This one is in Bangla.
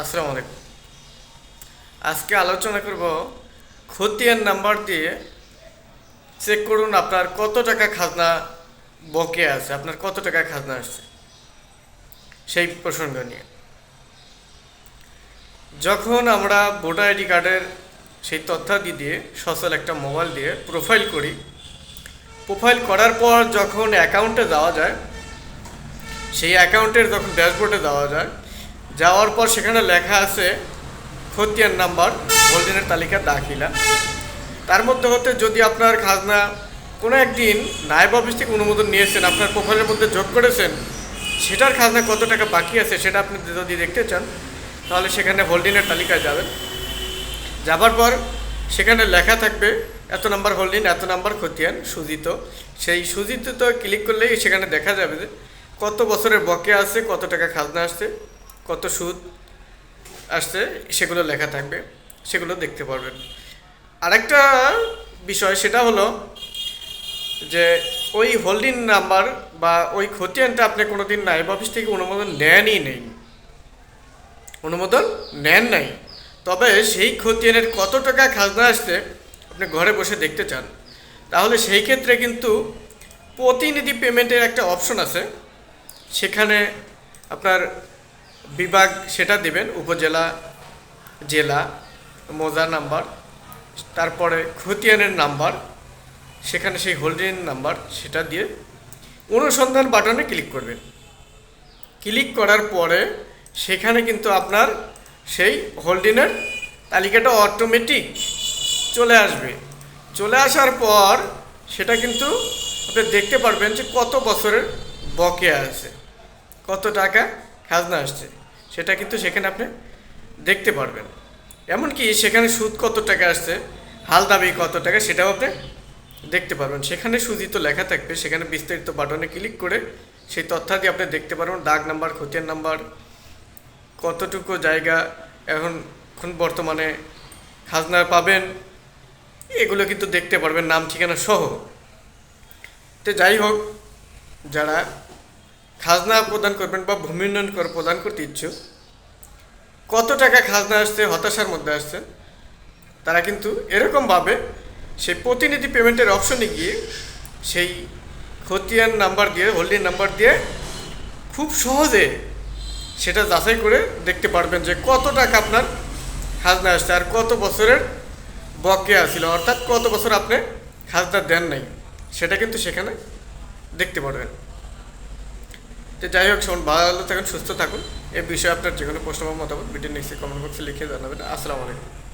আসসালামু আলাইকুম। আজকে আলোচনা করব খতিয়ান নাম্বার দিয়ে চেক করুন আপনার কত টাকা খাজনা বকে আছে, আপনার কত টাকা খাজনা আসছে, সেই প্রসঙ্গ নিয়ে। যখন আমরা ভোটার আইডি কার্ডের সেই তথ্যাদি দিয়ে, সচল একটা মোবাইল দিয়ে প্রোফাইল করি প্রোফাইল করার পর যখন অ্যাকাউন্টে যাওয়া যায়, সেই অ্যাকাউন্টের যখন ড্যাশবোর্ডে যাওয়া যায় যাওয়ার পর সেখানে লেখা আছে, খতিয়ান নাম্বার হোল্ডিংয়ের তালিকা দাখিলা। তার মধ্যে হতে যদি আপনার খাজনা কোনো একদিন নায়ব অফিস থেকে অনুমোদন নিয়েছেন, আপনার প্রোফাইলের মধ্যে যোগ করেছেন, সেটার খাজনা কত টাকা বাকি আছে সেটা আপনি যদি দেখতে চান, তাহলে সেখানে হোল্ডিংয়ের তালিকায় যাবেন। যাবার পর সেখানে লেখা থাকবে, এত নাম্বার হোল্ডিং, এত নাম্বার খতিয়ান, সুজিত। সেই সুজিত তো ক্লিক করলেই সেখানে দেখা যাবে যে কত বছরের বকে আছে, কত টাকা খাজনা আসছে। কত সুদ আসছে সেগুলো লেখা থাকবে, সেগুলো দেখতে পারবেন। আরেকটা বিষয় সেটা হলো যে ওই হোল্ডিং নাম্বার বা ওই খতিয়ানটা আপনি কোনো দিন নাইব অফিস থেকে অনুমোদন নেনই নেই। অনুমোদন নেন নাই। তবে সেই খতিয়ানের কত টাকা খাজনা আসতে আপনি ঘরে বসে দেখতে চান। তাহলে সেই ক্ষেত্রে কিন্তু প্রতিনিধি পেমেন্টের একটা অপশন আছে। সেখানে আপনার বিভাগ সেটা দেবেন, উপজেলা, জেলা মোজা নাম্বার, তারপরে খতিয়ানের নাম্বার, সেখানে সেই হোল্ডিং নাম্বার সেটা দিয়ে অনুসন্ধান বাটনে ক্লিক করবেন। ক্লিক করার পরে সেখানে কিন্তু আপনার সেই হোল্ডিংয়ের তালিকাটা অটোমেটিক চলে আসবে। চলে আসার পর সেটা কিন্তু আপনি দেখতে পারবেন যে কত বছরের বকেয়া আছে, কত টাকা খাজনা আসছে, সেটা কিন্তু সেখানে আপনি দেখতে পারবেন। এমনকি সেখানে সুদ কত টাকা আসছে, হাল দাবি কত টাকা সেটাও আপনি দেখতে পারবেন। সেখানে সুদিত লেখা থাকবে, সেখানে বিস্তারিত বাটনে ক্লিক করে সেই তথ্যাদি আপনি দেখতে পারবেন। ডাক নাম্বার, খতিয়ান নাম্বার, কতটুকু জায়গা এখন এখন বর্তমানে খাজনা পাবেন, এগুলো কিন্তু দেখতে পারবেন, নাম ঠিকানা সহ। তো যাই হোক, যারা খাজনা প্রদান করবেন বা ভূমি উন্নয়ন কর প্রদান করতে ইচ্ছুক। কত টাকা খাজনা আসছে, হতাশার মধ্যে আসছে, তারা কিন্তু এরকমভাবে সেই প্রতিনিধি পেমেন্টের অপশনে গিয়ে সেই খতিয়ান নাম্বার দিয়ে হোল্ডিং নাম্বার দিয়ে খুব সহজে সেটা যাচাই করে দেখতে পারবেন যে কত টাকা আপনার খাজনা আসছে আর কত বছরের বকেয়া ছিল। অর্থাৎ কত বছর আপনি খাজনা দেন নাই, সেটা কিন্তু সেখানে দেখতে পারবেন। তো যাই হোক শোন ভালো থাকুন, সুস্থ থাকুন। এই বিষয়ে আপনার যে কোনো প্রশ্ন বা মতামত ভিডিও নিশ্চয়ই কমেন্ট বক্সে লিখে জানাবেন। আসসালামু আলাইকুম।